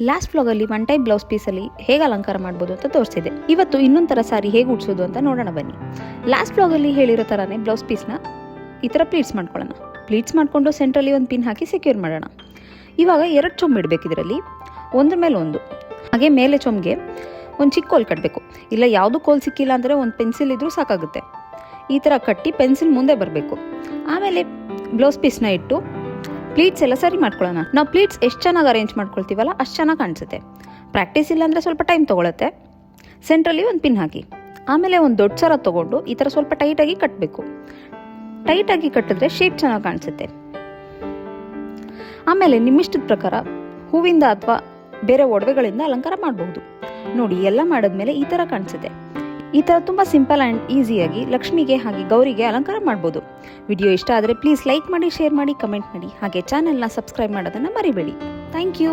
Last ವ್ಲಾಗಲ್ಲಿ one time blouse ಪೀಸಲ್ಲಿ ಹೇಗೆ ಅಲಂಕಾರ ಮಾಡ್ಬೋದು ಅಂತ ತೋರಿಸಿದೆ ಇವತ್ತು ಇನ್ನೊಂದು ಸಾರಿ ಹೇಗೆ ಉಡ್ಸೋದು ಅಂತ ನೋಡೋಣ ಬನ್ನಿ. ಲಾಸ್ಟ್ ಅಲ್ಲಿ ಹೇಳಿರೋ ಥರನೇ ಬ್ಲೌಸ್ ಪೀಸ್ನ ಈ ಥರ ಪ್ಲೀಟ್ಸ್ ಮಾಡ್ಕೊಳ್ಳೋಣ. ಪ್ಲೀಟ್ಸ್ ಮಾಡಿಕೊಂಡು ಸೆಂಟ್ರಲ್ಲಿ ಒಂದು ಪಿನ್ ಹಾಕಿ ಸೆಕ್ಯೂರ್ ಮಾಡೋಣ. ಇವಾಗ ಎರಡು ಚೊಂಬು ಇಡಬೇಕು ಇದರಲ್ಲಿ. ಒಂದ್ರ ಮೇಲೆ ಒಂದು. ಹಾಗೆ ಮೇಲೆ ಚೊಂಬಿಗೆ ಒಂದು ಚಿಕ್ಕ ಕೋಲ್ ಕಟ್ಟಬೇಕು ಇಲ್ಲ ಯಾವುದು ಕೋಲ್ ಸಿಕ್ಕಿಲ್ಲ ಅಂದರೆ ಒಂದು ಪೆನ್ಸಿಲ್ ಇದ್ರೂ ಸಾಕಾಗುತ್ತೆ. ಈ ಥರ ಕಟ್ಟಿ ಪೆನ್ಸಿಲ್ ಮುಂದೆ ಬರಬೇಕು. ಆಮೇಲೆ ಬ್ಲೌಸ್ ಪೀಸ್ನ ಇಟ್ಟು ಪ್ಲೀಟ್ಸ್ ಎಲ್ಲ ಸರಿ ಮಾಡ್ಕೊಳ್ಳೋಣ. ನಾವು ಪ್ಲೀಟ್ಸ್ ಎಷ್ಟು ಚೆನ್ನಾಗಿ ಅರೇಂಜ್ ಮಾಡ್ಕೊಳ್ತೀವಲ್ಲ ಅಷ್ಟು ಚೆನ್ನಾಗಿ ಕಾಣಿಸುತ್ತೆ. ಪ್ರಾಕ್ಟೀಸ್ ಇಲ್ಲ ಅಂದರೆ ಸ್ವಲ್ಪ ಟೈಮ್ ತೊಗೊಳುತ್ತೆ. ಸೆಂಟ್ರಲ್ಲಿ ಒಂದು ಪಿನ್ ಹಾಕಿ. ಆಮೇಲೆ ಒಂದು ದೊಡ್ಡ ಸರ ತೊಗೊಂಡು ಈ ಥರ ಸ್ವಲ್ಪ ಟೈಟಾಗಿ ಕಟ್ಟಬೇಕು ಟೈಟಾಗಿ ಕಟ್ಟಿದ್ರೆ ಶೇಪ್ ಚೆನ್ನಾಗಿ ಕಾಣಿಸುತ್ತೆ. ಆಮೇಲೆ ನಿಮ್ಮಿಷ್ಟದ ಪ್ರಕಾರ ಹೂವಿಂದ ಅಥವಾ ಬೇರೆ ಒಡವೆಗಳಿಂದ ಅಲಂಕಾರ ಮಾಡಬಹುದು. ನೋಡಿ, ಎಲ್ಲ ಮಾಡಿದ್ಮೇಲೆ ಈ ಥರ ಕಾಣಿಸುತ್ತೆ. ಈ ಥರ ತುಂಬ ಸಿಂಪಲ್ ಆ್ಯಂಡ್ ಈಸಿಯಾಗಿ ಲಕ್ಷ್ಮಿಗೆ ಹಾಗೆ ಗೌರಿಗೆ ಅಲಂಕಾರ ಮಾಡ್ಬೋದು. ವಿಡಿಯೋ ಇಷ್ಟ ಆದರೆ ಪ್ಲೀಸ್ ಲೈಕ್ ಮಾಡಿ, ಶೇರ್ ಮಾಡಿ, ಕಮೆಂಟ್ ಮಾಡಿ. ಹಾಗೆ ಚಾನೆಲ್ನ ಸಬ್ಸ್ಕ್ರೈಬ್ ಮಾಡೋದನ್ನು ಮರಿಬೇಡಿ. Thank you.